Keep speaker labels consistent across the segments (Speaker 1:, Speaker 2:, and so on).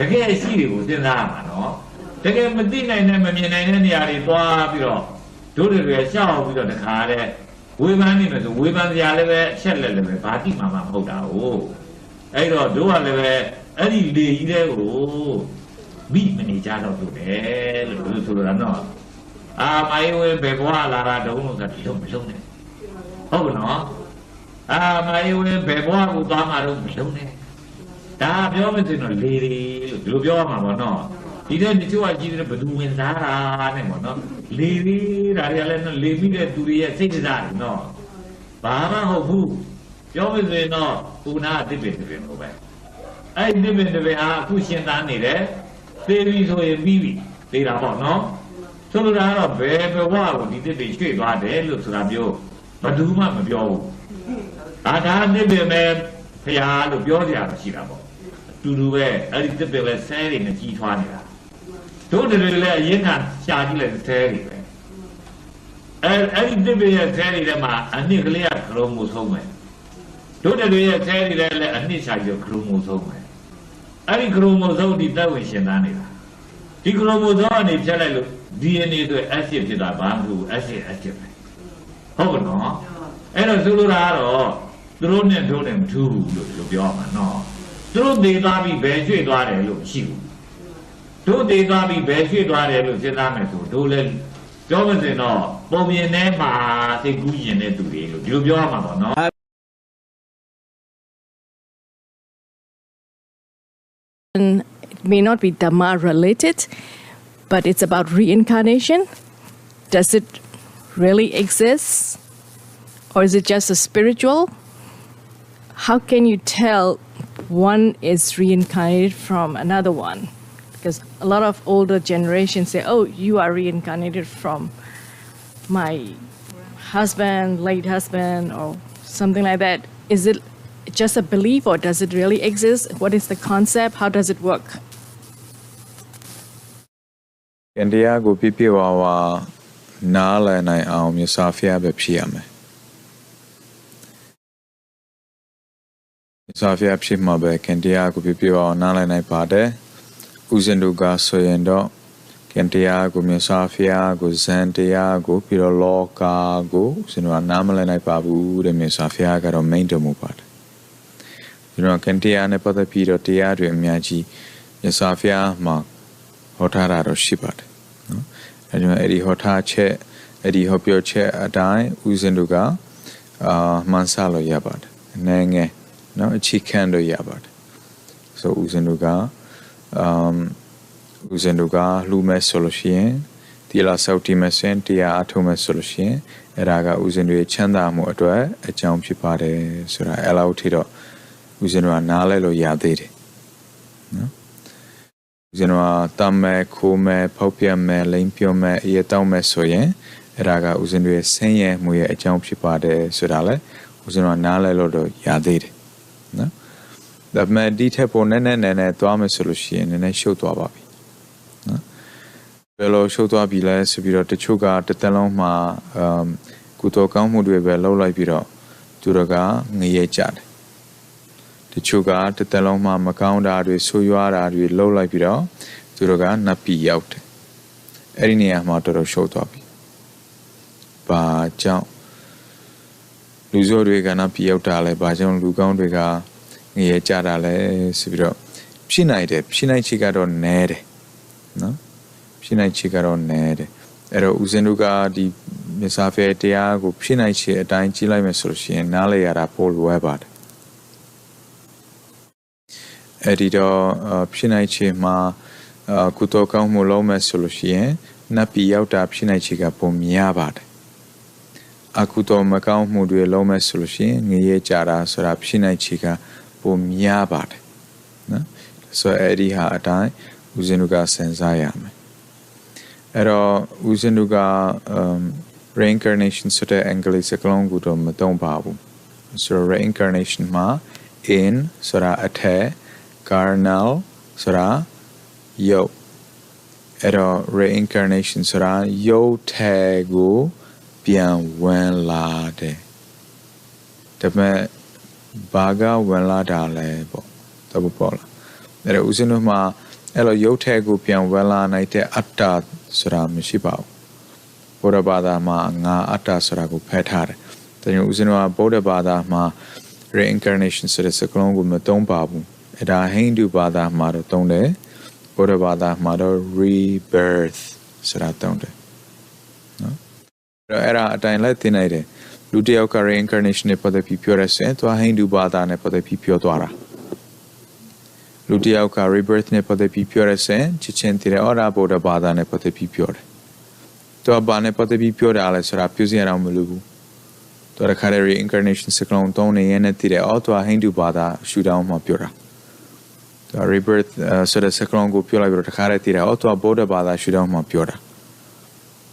Speaker 1: တကယ်ရှိတွေကိုစဉ်းစားရမှာနော်တကယ်မသိနိုင်တဲ့မမြင်နိုင်တဲ့နေရာတွေသွားပြီးတော့တို့တွေရှောက်ပြီးတော့တခါတဲ့ဝေဖန်နေမယ်ဆိုဝေဖန်စရာလည်းပဲအချက်လက်လည်းပဲဘာတိမှမမဟုတ်တာ哦အဲ့တော့တို့ကလည်းပဲအဲ့ဒီလေကြီးတဲ့ကိုမိမနေကြတော့လို့လေလို့ဆိုလိုတာနော်အာမိုင်းဝဲဘယ်ဘဝလာတာတုံးလို့ဆိုတော့မလုံးနဲ့ဟုတ်ကနော်အာမိုင်းဝဲဘယ်ဘဝကိုသွားမှာတော့မလုံးနဲ့ ဒါပြောမယ်ဆိုရင်တော့လေလေလို့ဒီလိုပြောရမှာပေါ့နော်ဒီတဲ့တချို့ကကြည့်တယ်ဘယ်သူဝင်စားတာနဲ့ပေါ့နော်လေလေဒါတွေကလည်းနော်လေမိတဲ့သူတွေရဲ့စိတ်စားတယ်နော်ဘာမှဟုတ်ဘူးပြောမယ်ဆိုရင်တော့ကုနာအတိပ္ပယ်တပင်ကိုပဲအဲ့ဒီတပင်တပင်ဟာအခုရှင်သားနေတယ်သေပြီဆိုရင်ပြီးပြီသေတာပေါ့နော်ဆိုလိုတာကတော့ဘယ်ဘဝကိုဒီတပင်ရွှေ့သွားတယ်လို့ဆိုတာမျိုးဘယ်သူမှမပြောဘူးအာဒါတပင်ပဲဖရာလို့ပြောကြရတာရှိတာပေါ့အ တူတူပဲအဲ့ဒီတပင်ပဲဆဲတွေနဲ့ကြီးထွားနေတာတို့တွေလည်းအရင်ကရှာကြည့်လိုက်ဆဲတွေပဲအဲအဲ့ဒီတပင်ရဲ့ဆဲတွေထဲမှာအနှစ်ကလေးကခလုံးမှုဆုံးမယ်တို့တွေရဲ့ဆဲတွေလည်းအနှစ်ရှာကြခလုံးမှုဆုံးမယ်အဲ့ဒီခလုံးမှုဆုံးဒီတက်ဝင်ရှင်သားနေတာဒီခလုံးမှုဆုံးအနေဖြတ်လိုက်လို့ DNA ဆို acid ဖြစ်တာဘာမှမဟုတ် acid acid ပဲဟုတ်ကဲ့နော်အဲ့တော့ဆိုလိုတာကတော့သူတို့နဲ့တို့နဲ့မထူးဘူးလို့ဒီလိုပြောရမှာနော် သူတို့တည်သွားပြီးဘယ်ရွှေ့သွားတယ်လို့မရှိဘူးတို့တည်သွားပြီးဘယ်ရွှေ့သွားတယ်လို့စဉ်းစားမယ်ဆိုတို့လည်းပြောမစင်တော့ပုံမြင်ထဲမှာစိတ်ကူးရင်တဲ့သူတွေလို့ဒီလိုပြောရမှာပေါ့နော်
Speaker 2: And it may not be Dhamma related, but it's about reincarnation. Does it really exist? Or is it just a spiritual? How can you tell one is reincarnated from another one. Because a lot of older generations say, oh, you are reincarnated from my husband, late husband, or something like that. Is it just a belief or does it really exist? What is the concept? How does it work?
Speaker 3: India go pipi wawa na la na au misafia bepsiame. ည်နိုင်အောင်မြတ်စွာဘုရားပဲဖြစ်ရမယ်မြတ်စွာဘုရားဖြစ်မှာပဲကံတရားကိုပြပြဝဝနားလည်နိုင်ပါတယ်ဥစဉ်တို့ကဆိုရင်တော့ကံတရားကိုမြတ်စွာဘုရားကိုဇန်တရားကိုပြီးတော့လောကကိုဥစဉ်တို့ကနားမလည်နိုင်ပါဘူးတဲ့မြတ်စွာဘုရားကတော့မိန့်တော်မူပါတယ်ကျွန်တော်ကံတရားနဲ့ပတ်သက်ပြီးတော့တရားတွေအများကြီးမြတ်စွာဘုရားမှာဟောထားတာတော့ရှိပါတယ်နော်အဲကြောင့်အဲ့ဒီဟောထားချက်အဲ့ဒီဟောပြောချက်အတိုင်းဦးဇင်းတို့ကအာမှန်ဆလို့ရပါတယ်အနေငယ် နော်အချိခံလို့ရပါတယ်ဆိုဦးဇင်းတို့ကအမ်ဦးဇင်းတို့ကလှူမဲ့ဆိုလို့ရှိရင်ဒီလာဆောက်တီမဲ့စင်တရားအထုံးမဲ့ဆိုလို့ရှိရင်အဲ့ဒါကဦးဇင်းတို့ရဲ့ချမ်းသာမှုအတွက်အကြောင်းဖြစ်ပါတယ်ဆိုတာအဲ့လောက်ထိတော့ဦးဇင်းတို့ကနားလဲလို့ရသေးတယ်နော်ကျွန်တော်တမ်းမဲ့ခိုးမဲ့ဖောက်ပြမဲ့လိမ်ပြောမဲ့အရတောင်းမဲ့ဆိုရင်အဲ့ဒါကဦးဇင်းတို့ရဲ့ဆင်းရဲမှုရဲ့အကြောင်းဖြစ်ပါတယ်ဆိုတာလဲဦးဇင်းတို့နားလဲလို့တော့ရသေးတယ် နော်ဒါပေမဲ့ဒီထက်ပေါ်နည်းနည်းနည်းနည်းသွားမယ်ဆိုလို့ရှိရင်နည်းနည်းရှုပ်သွားပါပြီနော်ဘယ်လိုရှုပ်သွားပြီလဲဆိုပြီးတော့တချို့ကတစ်သက်လုံးမှာအမ်ကုသိုလ်ကောင်းမှုတွေပဲလုပ်လိုက်ပြီးတော့သူတို့ကငရဲကြတယ်တချို့ကတစ်သက်လုံးမှမကောင်းတာတွေဆိုးရွားတာတွေလှုပ်လိုက်ပြီးတော့သူတို့ကနတ်ပြည်ရောက်တယ်အဲ့ဒီနေရာမှာတော်တော်ရှုပ်သွားပြီဘာကြောင့် လူဆိုးတွေကနတ်ပြည်ရောက်တာလဲဘာကြောင့်လူကောင်းတွေကငရဲကြတာလဲဆိုပြီးတော့ဖြစ်နိုင်တယ်ဖြစ်နိုင်ချေကတော့နဲတယ်နော်ဖြစ်နိုင်ချေကတော့နဲတယ်အဲ့တော့ဦးဇင်းတို့ကဒီမြတ်စွာဘုရားတရားကိုဖြစ်နိုင်ချေအတိုင်းကြည့်လိုက်မယ်ဆိုလို့ရှိရင်နားလည်ရတာပိုလွယ်ပါတယ်အဲ့ဒီတော့အာဖြစ်နိုင်ချေမှာအာကုသိုလ်ကောင်းမှုလုံးမဲ့ဆိုလို့ရှိရင်နတ်ပြည်ရောက်တာဖြစ်နိုင်ချေကပုံများပါတယ် အကုသိုလ်မကောင်းမှုတွေလုံးမဲ့ဆိုလို့ရှိရင်ငရဲကြတာဆိုတာဖြစ်နိုင်ချေကပုံများပါတယ်နော်ဆိုတော့အဲ့ဒီဟာအတိုင်းဦးဇင်းတို့ကစဉ်းစားရမယ်အဲ့တော့ဦးဇင်းတို့က um reincarnation ဆိုတဲ့အင်္ဂလိပ်စကားလုံးကိုတော့မသုံးပါဘူးဆိုတော့ reincarnation မှာ in ဆိုတာအထက် carnal ဆိုတာယုတ်အဲ့တော့ reincarnation ဆိုတာယုတ်ထဲကို ပြန်ဝင်လာတယ်ဒါပေမဲ့ဘာကဝင်လာတာလဲပေါ့တပုတ်ပေါ့လားအဲ့တော့ဦးဇင်းတို့မှာအဲ့လိုရုပ်ထဲကိုပြန်ဝဲလာနိုင်တဲ့အတ္တဆိုတာမရှိပါဘူးဘုရားဘာသာမှာငါအတ္တဆိုတာကိုဖယ်ထားတယ်ဒါကြောင့်ဦးဇင်းတို့ကဗုဒ္ဓဘာသာမှာ reincarnation ဆိုတဲ့စကားလုံးကိုမသုံးပါဘူးအဲ့ဒါဟိန္ဒူဘာသာမှာတော့သုံးတယ်ဗုဒ္ဓဘာသာမှာတော့ rebirth ဆိုတာသုံးတယ်နော်အဲ့ တော့အဲ့ဒါအတိုင်းလက်သိနေတယ်လူတစ်ယောက်က reincarnation နဲ့ပတ်သက်ပြီးပြောရဆိုရင်သူဟိန္ဒူဘာသာနဲ့ပတ်သက်ပြီးပြောသွားတာလူတစ်ယောက်က rebirth နဲ့ပတ်သက်ပြီးပြောရဆိုရင်ချစ်ချင်းတည်းအော်ဒါဗုဒ္ဓဘာသာနဲ့ပတ်သက်ပြီးပြောတယ်သူကဘာနဲ့ပတ်သက်ပြီးပြောတာလဲဆိုတာပြောစရာတော့မလိုဘူးသူကခါရ reincarnation စကလုံးသုံးနေရင်တည်းတယ်အော်သူကဟိန္ဒူဘာသာရှူတောင်းမှာပြောတာသူက rebirth ဆိုတဲ့စကလုံးကိုပြောလိုက်ပြီးတော့တခါတည်းတည်တယ်အော်သူကဗုဒ္ဓဘာသာရှူတောင်းမှာပြောတာ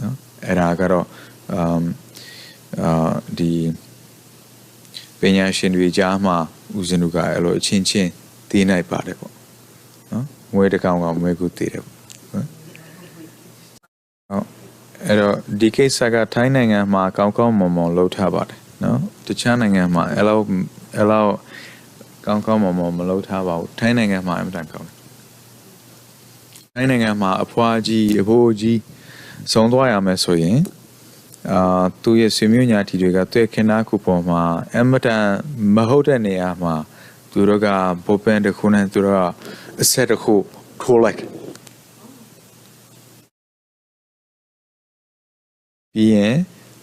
Speaker 3: နော်အဲ့ဒါကတော့ um အာဒီပညာရှင်တွေကြားမှာဦးဇင်းတို့ကအဲ့လိုအချင်းချင်းသိနိုင်ပါတယ်ပေါ့နော်ငွေတစ်ကောင်ကငွေကိုသိတယ်ပေါ့နော်ဟုတ်အဲ့တော့ဒီကိစ္စကထိုင်းနိုင်ငံမှာကောင်းကောင်းမွန်မွန်လုပ်ထားပါတယ်နော်တခြားနိုင်ငံမှာအဲ့လိုအဲ့လိုကောင်းကောင်းမွန်မွန်မလုပ်ထားပါဘူးထိုင်းနိုင်ငံမှာအမှန်တန်ကောင်းတယ်ထိုင်းနိုင်ငံမှာအဖွားကြီးအဖိုးကြီးဆုံးသွားရမယ်ဆိုရင် အာသူ့ရဲ့ဆွေမျိုးညာတီတွေကသူ့ရဲ့ခင်နာခုပေါ်မှာအမတန်မဟုတ်တဲ့နေရာမှာသူတို့ကပိုပန်တစ်ခုနဲ့သူတို့ကအဆက်တစ်ခုထိုးလိုက်ပြီးရင်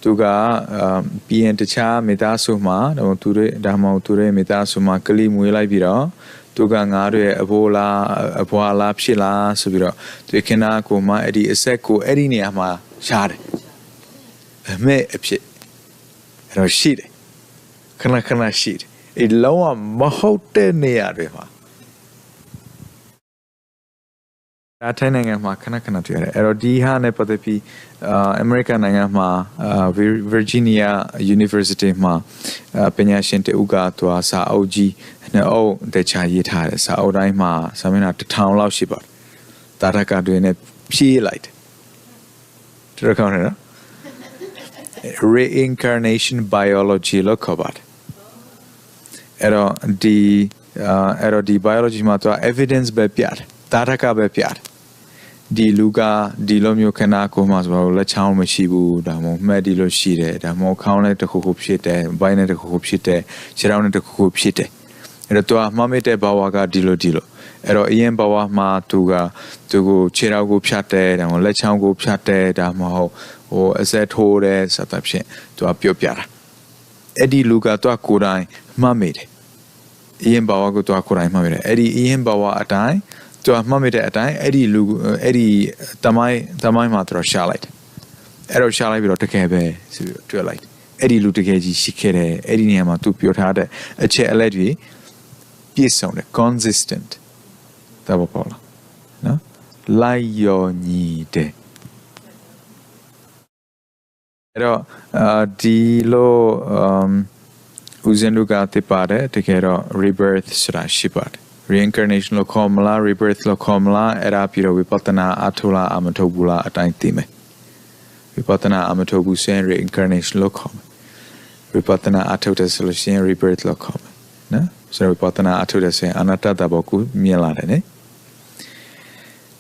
Speaker 3: သူကအာပြီးရင်တခြားမိသားစုမှာတော့သူတွေဒါမှမဟုတ်သူတွေမိသားစုမှာကလေးမွေးလိုက်ပြီးတော့သူကငါတို့ရဲ့အဘိုးလားအဘွားလားဖြစ်လားဆိုပြီးတော့သူခင်နာကိုမှအဲ့ဒီအဆက်ကိုအဲ့ဒီနေရာမှာရှားတယ် အမေအဖြစ်အဲ့တော့ရှိတယ်ခဏခဏရှိတယ်အလုံးဝမဟုတ်တဲ့နေရာတွေမှာဒါထိုင်းနိုင်ငံမှာခဏခဏတွေ့ရတယ်အဲ့တော့ဒီဟာနဲ့ပတ်သက်ပြီးအာအမေရိကန်နိုင်ငံမှာအာဗာဂျီးနီးယား University မှာအာပညာရှင်တူကသူဟာစာအုပ်ကြီးနဲ့အုပ်တခြားရေးထားတယ်စာအုပ်တိုင်းမှာစာမျက်နှာတစ်ထောင်လောက်ရှိပါတယ်တာရကတွေနဲ့ဖြည့်လိုက်တယ်တော်ကောင်းတယ်နော် reincarnation biology လို့ခေါ်ပါတယ်အဲ့တော့ဒီအာအဲ့တော့ဒီ biology မှာသူက evidence ပဲပြတယ်တာရကပဲပြတယ်ဒီလူကဒီလိုမျိုးခဏကိုမှဆိုတော့လက်ချောင်းမရှိဘူးဒါမှမဟုတ်မှတ်ဒီလိုရှိတယ်ဒါမှမဟုတ်ခေါင်းနဲ့တစ်ခုခုဖြစ်တယ်ဘိုင်းနဲ့တစ်ခုခုဖြစ်တယ်ခြေထောက်နဲ့တစ်ခုခုဖြစ်တယ်အဲ့တော့သူကမှတ်မိတဲ့ဘဝကဒီလိုဒီလိုအဲ့တော့အရင်ဘဝမှာသူကသူကိုခြေထောက်ကိုဖြတ်တယ်ဒါမှမဟုတ်လက်ချောင်းကိုဖြတ်တယ်ဒါမှမဟုတ် ဟိုအဆက်ထိုးတယ်စသဖြင့်သူကပြောပြတာအဲ့ဒီလူကသူကကိုယ်တိုင်မှတ်မိတယ်အရင်ဘဝကိုသူကကိုယ်တိုင်မှတ်မိတယ်အဲ့ဒီအရင်ဘဝအတိုင်းသူကမှတ်မိတဲ့အတိုင်းအဲ့ဒီလူအဲ့ဒီတမိုင်းတမိုင်းမှာသူတော့ရှာလိုက်တယ်အဲ့တော့ရှာလိုက်ပြီးတော့တကယ်ပဲဆိုပြီးတွေ့လိုက်အဲ့ဒီလူတကယ်ကြီးရှိခဲ့တယ်အဲ့ဒီနေရာမှာသူပြောထားတဲ့အချက်အလက်တွေပြည့်စုံတယ် consistent တဘောပေါ်လာနော်လိုက်ရောညီတယ် အဲ့တော့အာဒီလိုအမ်ဦးဇင်းတို့ကတိပါတယ်တကယ်တော့ rebirth ဆိုတာရှိပါတယ် reincarnation လို့ခေါ်မလား rebirth လို့ခေါ်မလားအဲ့ဒါပြီးတော့ဝိပဿနာအထုလားအမထုတ်ဘူးလားအတိုင်းသိမယ်ဝိပဿနာအမထုတ်ဘူးဆိုရင် reincarnation လို့ခေါ်မယ်ဝိပဿနာအထုတ်တယ်ဆိုလို့ရှိရင် rebirth လို့ခေါ်မယ်နော်ဆိုတော့ဝိပဿနာအထုတ်တယ်ဆိုရင်အနတ္တတဘောကိုမြင်လာတယ်နော်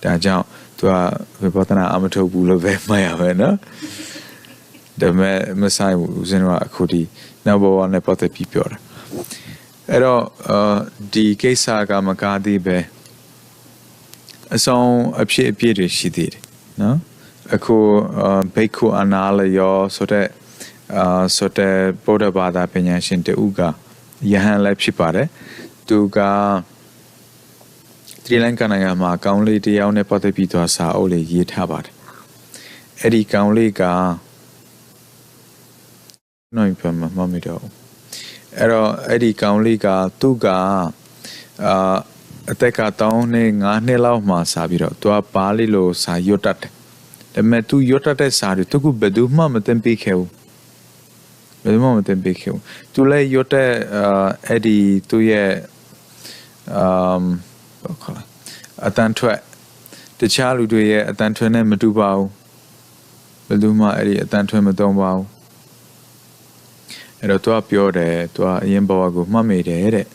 Speaker 3: ဒါကြောင့်သူကဝိပဿနာအမထုတ်ဘူးလို့ပဲမှတ်ရမယ်နော် ဒါမဲ့မဆိုင်ဘူးဦးဇင်းကအခုဒီနောက်ဘဝနဲ့ပတ်သက်ပြီးပြောတာအဲ့တော့အာဒီကိစ္စကမကားသေးပဲအဆောင်အဖြစ်အပျက်တွေရှိသေးတယ်နော်အခုဘိက္ခုအနာလယောဆိုတဲ့အာဆိုတဲ့ဗုဒ္ဓဘာသာပညာရှင်တူကယဟန်လည်းဖြစ်ပါတယ်သူကသီလင်္ကာနိုင်ငံမှာကောင်းလေးတယောက်နဲ့ပတ်သက်ပြီးသွားစာအုပ်လေးရေးထားပါတယ်အဲ့ဒီကောင်းလေးက နိုင်ပြမမမီတော့အဲ့တော့အဲ့ဒီကောင်လေးကသူ့ကအာအသက်ကတောင်းနေ9နှစ်လောက်မှစာပြီးတော့သူကပါဠိလိုစာရွတ်တတ်တယ်ဒါပေမဲ့သူရွတ်တတ်တဲ့စာတွေသူကဘယ်သူမှမသိပေးခဲ့ဘူးဘယ်သူမှမသိပေးခဲ့ဘူးသူလည်းရွတ်တဲ့အာအဲ့ဒီသူ့ရဲ့အမ်ဘာခေါ်လဲအတန်ထွက်တခြားလူတွေရဲ့အတန်ထွက်နဲ့မတူပါဘူးဘယ်သူမှအဲ့ဒီအတန်ထွက်မသုံးပါဘူး အဲ့တော့သူကပြောတယ်သူကအရင်ဘဝကိုမှတ်မိတယ်တဲ့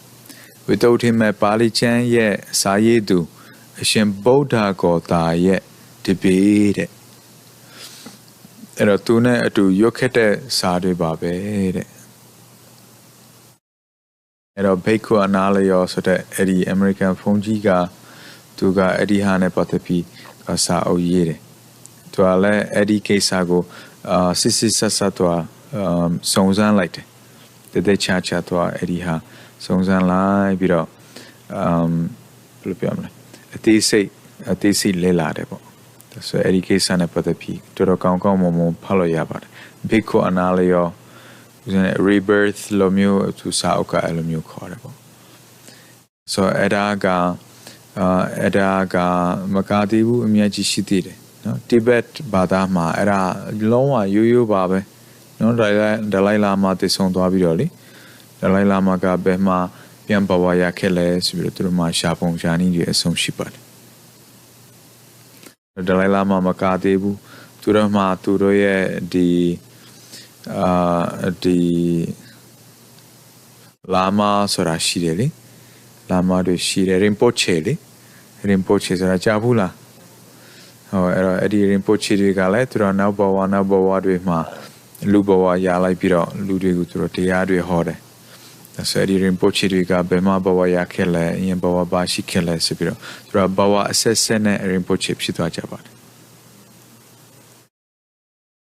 Speaker 3: ဝိတုဒ္ဓိမဲ့ပါဠိကျမ်းရဲ့စာရေးသူ အရှင်ဗုဒ္ဓကောတာရဲ့တပည့်တဲ့အဲ့တော့သူနဲ့အတူရွတ်ခက်တဲ့စာတွေပါပဲတဲ့အဲ့တော့ဘိက္ခုအနာလယောဆိုတဲ့အဲ့ဒီ American ဖုန်းကြီးကသူကအဲ့ဒီဟာနဲ့ပတ်သက်ပြီးစာအုပ်ရေးတယ်သူကလည်းအဲ့ဒီကိစ္စကိုအာစစ်စစ်ဆက်ဆက်သူက စုံစမ်းလိုက်တယ်တတဲ့ချာချာသူကအဲ့ဒီဟာစုံစမ်းလိုက်ပြီးတော့အမ်ဘယ်လိုပြောမလဲအသေးစိတ်အသေးစိတ်လဲလာတယ်ပေါ့ဆိုအဲ့ဒီကိစ္စနဲ့ပတ်သက်ပြီးတော်တော်ကောင်းကောင်းမွန်မွန်ဖတ်လို့ရပါတယ်ဘိက္ခုအနာလယောဦးဇင်း rebirth လိုမျိုးသူစာအုပ်ကအဲ့လိုမျိုးခေါ်တယ်ပေါ့ဆိုအဲ့ဒါကအာအဲ့ဒါကမကသေးဘူးအများကြီးရှိသေးတယ်နော်တိဘက်ဘာသာမှာအဲ့ဒါလုံးဝရိုးရိုးပါပဲ နော်ဒလိုင်ဒလိုင်လာမာတည်ဆုံသွားပြီးတော့လေဒလိုင်လာမာကဘယ်မှာပြန်ပေါ်ဝရခဲ့လဲဆိုပြီးတော့သူတို့မှရှာပုံရှာနည်းတွေအဆုံးရှိပါတယ်ဒလိုင်လာမာမကသေးဘူးသူတို့မှသူတို့ရဲ့ဒီအာဒီလာမာဆိုတာရှိတယ်လေလာမာတွေရှိတယ်ရင်ပိုချေလေရင်ပိုချေဆိုတာကြားဘူးလားဟောအဲ့တော့အဲ့ဒီရင်ပိုချေတွေကလည်းသူတို့နောက်ဘဝနောက်ဘဝတွေမှာ လူဘဝရလိုက်ပြီးတော့လူတွေကိုသူတို့တရားတွေဟောတယ်ဆိုအဲ့ဒီရင်ပိုချေတွေကဘယ်မှာဘဝရခဲ့လဲအရင်ဘဝပါရှိခဲ့လဲဆိုပြီးတော့သူတို့ဘဝအဆက်ဆက်နဲ့ရင်ပိုချေဖြစ်သွားကြပါတယ်